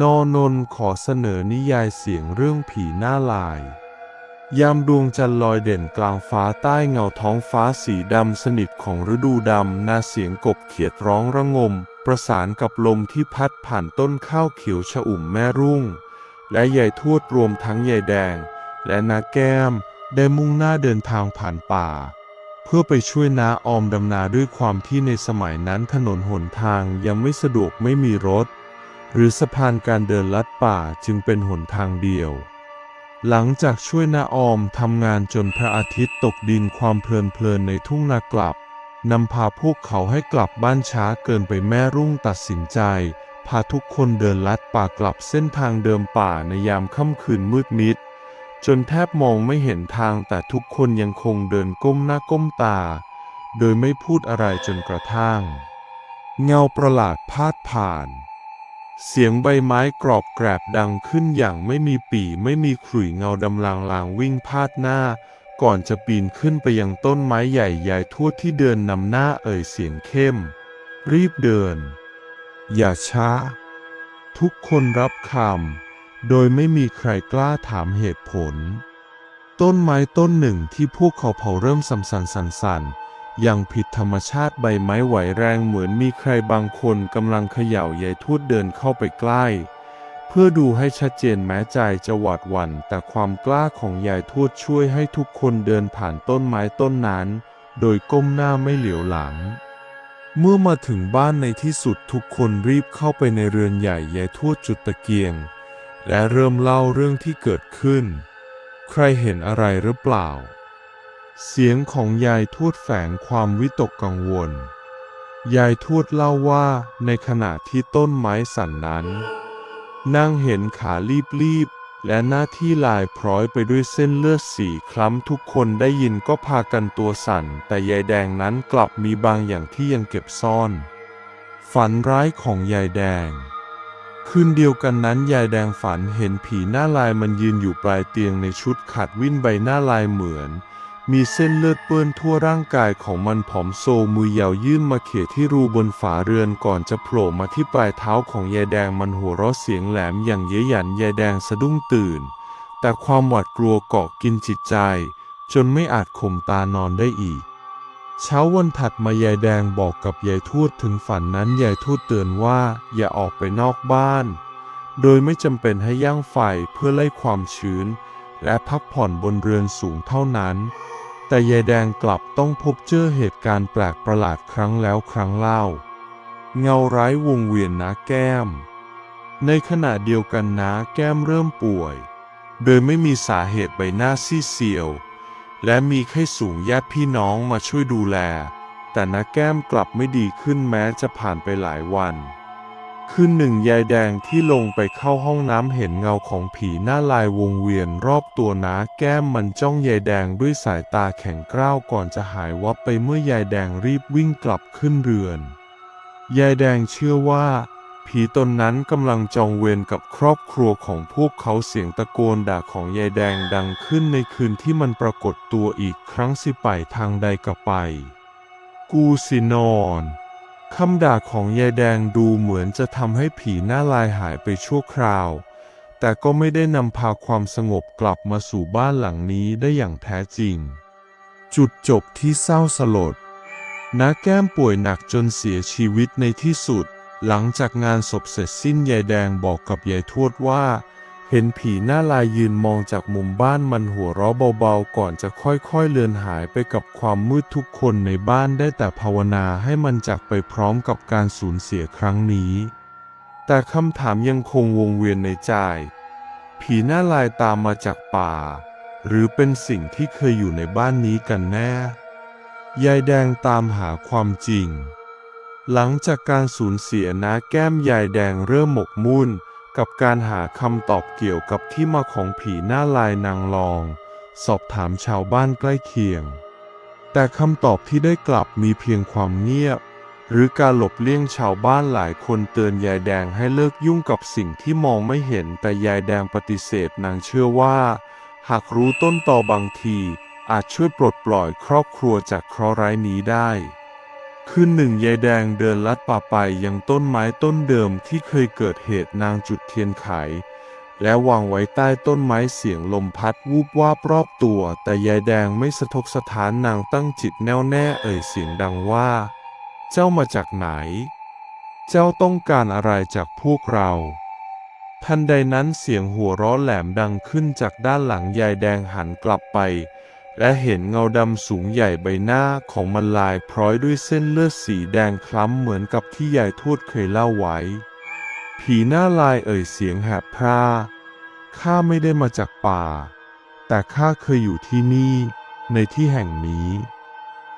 นอนนขอเสนอนิยายเสียงเรื่องผีหน้าลาย ยามดวงจันทร์ลอยเด่นกลางฟ้าใต้เงาท้องฟ้าสีดำสนิทของฤดูดำนาเสียงกบเขียดร้องระงม ประสานกับลมที่พัดผ่านต้นข้าวเขียวชอุ่มแม่รุ่ง และยายทวดรวมทั้งยายแดง และนาแก้ม ได้มุ่งหน้าเดินทางผ่านป่า เพื่อไปช่วยนาออมดำนาด้วยความที่ในสมัยนั้นถนนหนทางยังไม่สะดวกไม่มีรถ หรือสะพานการเดินลัดป่าจึงเป็นหนทางเดียว หลังจากช่วยนาออมทำงานจนพระอาทิตย์ตกดินความเพลินเพลินในทุ่งนากลับนำพาพวกเขาให้กลับบ้านช้าเกินไปแม่รุ่งตัดสินใจ พาทุกคนเดินลัดป่ากลับเส้นทางเดิมป่าในยามค่ำคืนมืดมิด จนแทบมองไม่เห็นทางแต่ทุกคนยังคงเดินก้มหน้าก้มตา โดยไม่พูดอะไรจนกระทั่ง เงาประหลาดพาดผ่าน เสียงใบไม้กรอบแกรบดังขึ้นอย่างไม่มีปีไม่มีขลุ่ยเงาดำลางลางวิ่งพาดหน้า ก่อนจะปีนขึ้นไปยังต้นไม้ใหญ่ใหญ่ทั่วที่เดินนำหน้าเอ่ยเสียงเข้ม รีบเดิน อย่าช้า ทุกคนรับคำโดยไม่มีใครกล้าถามเหตุผล ต้นไม้ต้นหนึ่งที่พวกเขาเผาเริ่มสันสันสันสัน อย่างผิดธรรมชาติใบไม้ไหวแรงเหมือนมีใครบางคนกำลังเขย่ายายทูดเดินเข้าไปใกล้ เพื่อดูให้ชัดเจนแม้ใจจะหวาดหวั่นแต่ความกล้าของยายทวดช่วยให้ทุกคนเดินผ่านต้นไม้ต้นนั้น โดยก้มหน้าไม่เหลียวหลัง เมื่อมาถึงบ้านในที่สุดทุกคนรีบเข้าไปในเรือนใหญ่ยายทวดจุดตะเกียง และเริ่มเล่าเรื่องที่เกิดขึ้น ใครเห็นอะไรหรือเปล่า เสียงของยายทวดแฝงความวิตกกังวล ยายทวดเล่าว่าในขณะที่ต้นไม้สั่นนั้น นั่งเห็นขารีบๆ และหน้าที่ลายพร้อยไปด้วยเส้นเลือดสีคล้ำทุกคนได้ยินก็พากันตัวสั่น แต่ยายแดงนั้นกลับมีบางอย่างที่ยังเก็บซ่อน ฝันร้ายของยายแดงคืนเดียวกันนั้นยายแดงฝันเห็นผีหน้าลายมันยืนอยู่ปลายเตียงในชุดขัดวิ่นใบหน้าลายเหมือน มีเส้นเลือดเปื้อนทั่วร่างกายของมันผอมโซมือยาวยื่นมาเขี่ยที่รูบนฝาเรือนก่อนจะโผล่มาที่ปลายเท้าของยายแดงมันหัวเราะเสียงแหลมอย่างเย้ยหยันยายแดงสะดุ้งตื่น แต่ความหวาดกลัวเกาะกินจิตใจ จนไม่อาจข่มตานอนได้อีก เช้าวันถัดมายายแดงบอกกับยายทวดถึงฝันนั้นยายทวดเตือนว่าอย่าออกไปนอกบ้าน โดยไม่จำเป็นให้ย่างไฟเพื่อไล่ความชื้น และพักผ่อนบนเรือนสูงเท่านั้น แต่ยายแดงกลับต้องพบเจอเหตุการณ์แปลกประหลาดครั้งแล้วครั้งเล่า เงาร้ายวงเวียนนาแก้ม ในขณะเดียวกันนาแก้มเริ่มป่วย โดยไม่มีสาเหตุใบหน้าซีเซียว และมีไข้สูงญาติพี่น้องมาช่วยดูแล แต่นาแก้มกลับไม่ดีขึ้นแม้จะผ่านไปหลายวัน คืนหนึ่งยายแดงที่ลงไปเข้าห้องน้ำเห็นเงาของผีหน้าลายวงเวียนรอบตัวนาแก้มมันจ้องยายแดงด้วยสายตาแข็งกร้าวก่อนจะหายวับไปเมื่อยายแดงรีบวิ่งกลับขึ้นเรือน ยายแดงเชื่อว่า ผีตนนั้นกำลังจองเวรกับครอบครัวของพวกเขาเสียงตะโกนด่าของยายแดงดังขึ้นในคืนที่มันปรากฏตัวอีกครั้งสิไปทางใดก็ไป กูสินอน คำด่าของยายแดงดูเหมือนจะทำให้ผีหน้าลายหายไปชั่วคราว แต่ก็ไม่ได้นำพาความสงบกลับมาสู่บ้านหลังนี้ได้อย่างแท้จริง จุดจบที่เศร้าสลดน้าแก้มป่วยหนักจนเสียชีวิตในที่สุด หลังจากงานศพเสร็จสิ้นยายแดงบอกกับยายทวดว่า เห็นผีหน้าลายยืนมองจากมุมบ้านมันหัวเราะเบาๆ ก่อนจะค่อยๆเลือนหายไปกับความมืดทุกคนในบ้านได้แต่ภาวนาให้มันจากไปพร้อมกับการสูญเสียครั้งนี้ แต่คำถามยังคงวงเวียนในใจ ผีหน้าลายตามมาจากป่า หรือเป็นสิ่งที่เคยอยู่ในบ้านนี้กันแน่ ยายแดงตามหาความจริง หลังจากการสูญเสียนะแก้มยายแดงเริ่มหมกมุ่น กับการหาคำตอบเกี่ยวกับที่มาของผีหน้าลายนางรอง สอบถามชาวบ้านใกล้เคียง แต่คำตอบที่ได้กลับมีเพียงความเงียบ หรือการหลบเลี่ยงชาวบ้านหลายคนเตือนยายแดงให้เลิกยุ่งกับสิ่งที่มองไม่เห็นแต่ยายแดงปฏิเสธนางเชื่อว่า หากรู้ต้นตอบางที อาจช่วยปลดปล่อยครอบครัวจากเคราะห์ร้ายนี้ได้ คืนหนึ่งยายแดงเดินลัดป่าไปยังต้นไม้ต้นเดิมที่เคยเกิดเหตุนางจุดเทียนไข และวางไว้ใต้ต้นไม้เสียงลมพัดวูบวาบรอบตัว แต่ยายแดงไม่สะทกสถานนางตั้งจิตแน่วแน่เอ่ยเสียงดังว่า เจ้ามาจากไหน เจ้าต้องการอะไรจากพวกเราทันใดนั้นเสียงหัวเราะแหลมดังขึ้นจากด้านหลังยายแดงหันกลับไป และเห็นเงาดำสูงใหญ่ใบหน้าของมันลายพร้อยด้วยเส้นเลือดสีแดงคล้ำเหมือนกับที่ยายทวดเคยเล่าไว้ ผีหน้าลายเอ่ยเสียงแหบพร่าข้าไม่ได้มาจากป่า แต่ข้าเคยอยู่ที่นี่ในที่แห่งนี้